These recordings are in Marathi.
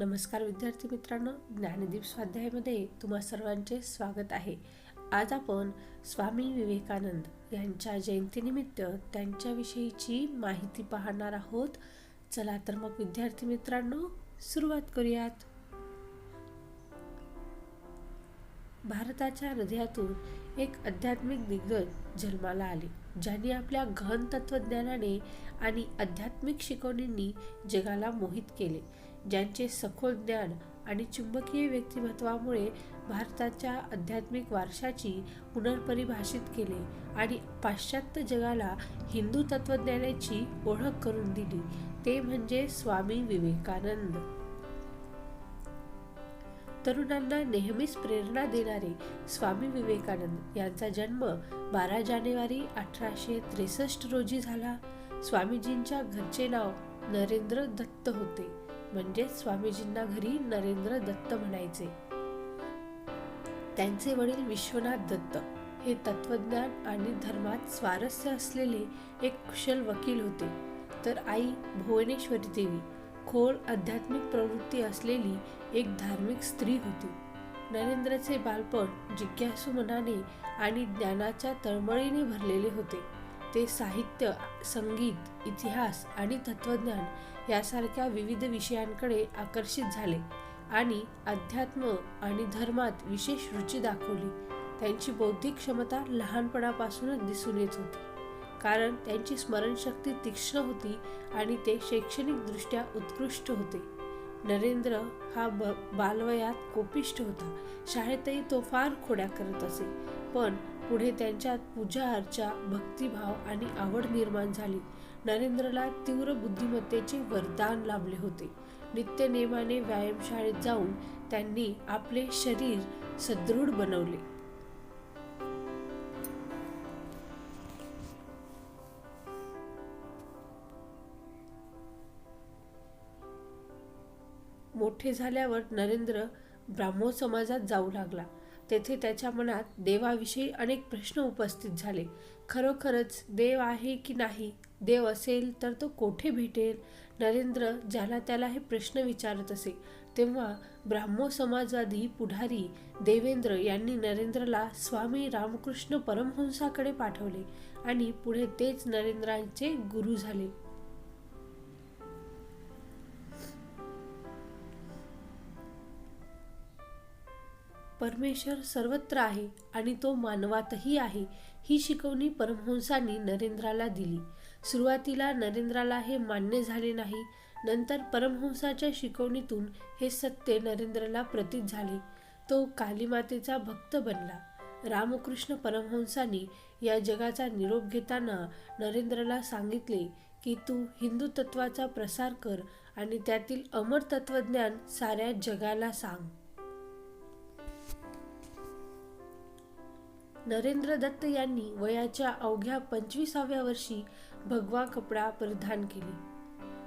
नमस्कार विद्यार्थी मित्रांनो ज्ञानदीप स्वाध्यायामध्ये तुम्हा सर्वांचे स्वागत आहे. आज आपण स्वामी विवेकानंद यांच्या जयंतीनिमित्त त्यांच्याविषयीची माहिती पाहणार आहोत. चला तर मग विद्यार्थी मित्रांनो सुरुवात करूयात. भारताच्या हृदयातून एक आध्यात्मिक दिग्गज जन्माला आले ज्याने आपल्या घन तत्वज्ञानाने आणि आध्यात्मिक शिकवणींनी जगाला मोहित केले. ज्यांचे सखोल ज्ञान आणि चुंबकीय व्यक्तिमत्वामुळे भारताच्या आध्यात्मिक वारशाची पुनर्परिभाषित केले आणि पाश्चात्य जगाला हिंदू तत्वज्ञानाची ओळख करून दिली. ते म्हणजे स्वामी विवेकानंद. तरुणांना नेहमीच प्रेरणा देणारे स्वामी विवेकानंद यांचा जन्म बारा जानेवारी अठराशे त्रेसष्ट रोजी झाला. स्वामीजींच्या घरचे नाव नरेंद्र दत्त होते. म्हणजेच स्वामीजींना घरी नरेंद्र दत्त म्हणायचे. त्यांचे वडील विश्वनाथ दत्त हे तत्वज्ञान आणि धर्मात स्वारस्य असलेले एक कुशल वकील होते. तर आई भुवनेश्वरी देवी खोल आध्यात्मिक प्रवृत्ती असलेली एक धार्मिक स्त्री होती. नरेंद्रचे बालपण जिज्ञासू मनाने आणि ज्ञानाच्या तळमळीने भरलेले होते. ते साहित्य संगीत इतिहास आणि तत्वज्ञान यासारख्या विविध विषयांकडे आकर्षित झाले आणि अध्यात्म आणि धर्मात विशेष रुची दाखवली. त्यांची बौद्धिक क्षमता लहानपणापासूनच दिसून येत होती. कारण त्यांची स्मरणशक्ती तीक्ष्ण होती आणि ते शैक्षणिकदृष्ट्या उत्कृष्ट होते. नरेंद्र हा ब बालवयात कोपिष्ट होता. शाळेतही तो फार खोड्या करत असे. पण पुढे त्यांच्यात पूजा अर्चा भक्तिभाव आणि आवड निर्माण झाली. नरेंद्रला तीव्र बुद्धिमत्तेचे वरदान लाभले होते. नित्य नेमाने व्यायामशाळेत जाऊन त्यांनी आपले शरीर सदृढ बनवले. मोठे झाल्यावर नरेंद्र ब्राह्मो समाजात जाऊ लागला. तेथे त्याच्या मनात देवाविषयी अनेक प्रश्न उपस्थित झाले. खरोखरच देव आहे की नाही? देव असेल तर तो कोठे भेटेल? नरेंद्र ज्याला त्याला हे प्रश्न विचारत असे तेव्हा ब्राह्मो समाजवादी पुढारी देवेंद्र यांनी नरेंद्रला स्वामी रामकृष्ण परमहंसाकडे पाठवले आणि पुढे तेच नरेंद्रांचे गुरु झाले. परमेश्वर सर्वत्र आहे आणि तो मानवातही आहे ही शिकवणी परमहंसांनी नरेंद्राला दिली. सुरुवातीला नरेंद्राला हे मान्य झाले नाही नंतर परमहंसाच्या शिकवणीतून हे सत्य नरेंद्रला प्रतीत झाले. तो कालीमातेचा भक्त बनला. रामकृष्ण परमहंसांनी या जगाचा निरोप घेताना नरेंद्रला सांगितले की तू हिंदू तत्वाचा प्रसार कर आणि त्यातील अमर तत्वज्ञान साऱ्या जगाला सांग. नरेंद्र दत्त यांनी वयाच्या अवघ्या पंचवीसाव्या वर्षी भगवा कपडा परिधान केले.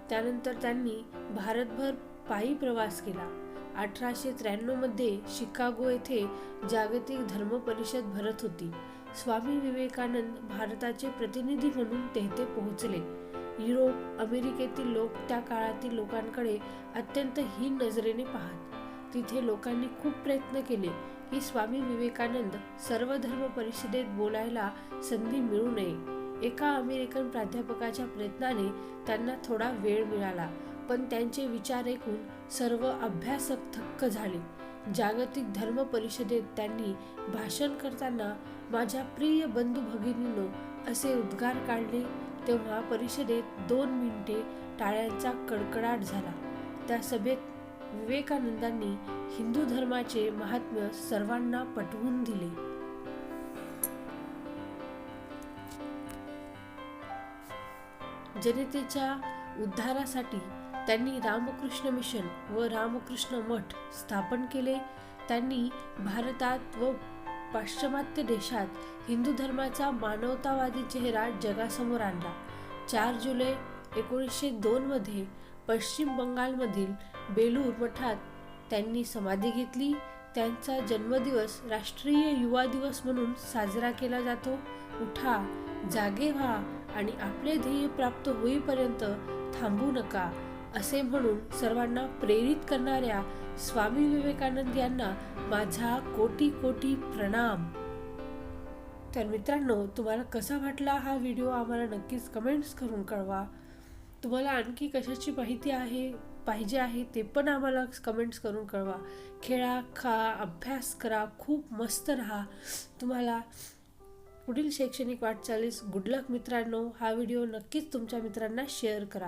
त्यानंतर त्यांनी भारतभर पायी प्रवास केला. अठराशे त्र्याण्णवमध्ये शिकागो येथे जागतिक धर्म परिषद भरत होती. स्वामी विवेकानंद भारताचे प्रतिनिधी म्हणून तेथे पोहोचले. युरोप अमेरिकेतील लोक त्या काळातील लोकांकडे अत्यंत हीन नजरेने पाहत. तिथे लोकांनी खूप प्रयत्न केले. की स्वामी विवेकानंद सर्व धर्म परिषदेत बोलायला संधी मिळू नये. एका अमेरिकन प्राध्यापकाच्या प्रयत्नाने त्यांना थोडा वेळ मिळाला पण त्यांचे विचार ऐकून सर्व अभ्यासक थक्क झाले. जागतिक धर्म परिषदेत त्यांनी भाषण करताना माझ्या प्रिय बंधू भगिनींनो असे उद्गार काढले तेव्हा परिषदेत दोन मिनिटे टाळ्यांचा कडकडाट झाला. त्या सभेत विवेकानंदांनी हिंदू धर्माचे महात्म्य सर्वांना पटवून दिले. जनतेच्या उद्धारासाठी त्यांनी रामकृष्ण मिशन व रामकृष्ण मठ स्थापन केले. त्यांनी भारतात व पाश्चिमात्य देशात हिंदू धर्माचा मानवतावादी चेहरा जगासमोर आणला. चार जुलै एकोणीसशे दोनमध्ये पश्चिम बंगालमधील बेलूर मठात त्यांनी समाधी घेतली. त्यांचा जन्मदिवस राष्ट्रीय युवा दिवस म्हणून साजरा केला जातो. उठा जागे व्हा आणि आपले ध्येय प्राप्त होईपर्यंत थांबू नका असे म्हणून सर्वांना प्रेरित करणाऱ्या स्वामी विवेकानंद यांना माझा कोटी कोटी प्रणाम. तर मित्रांनो तुम्हाला कसा वाटला हा व्हिडिओ? आम्हाला नक्कीच कमेंट्स करून कळवा. तुम्हाला आणखी कशाची माहिती आहे? पाहिजे आहे ते पण आम्हाला कमेंट्स करून कळवा. खेळा खा अभ्यास करा खूप मस्त राहा. तुम्हाला पुढील शैक्षणिक वाटचालीस गुड लक मित्रांनो. हा व्हिडिओ नक्कीच तुमच्या मित्रांना शेअर करा.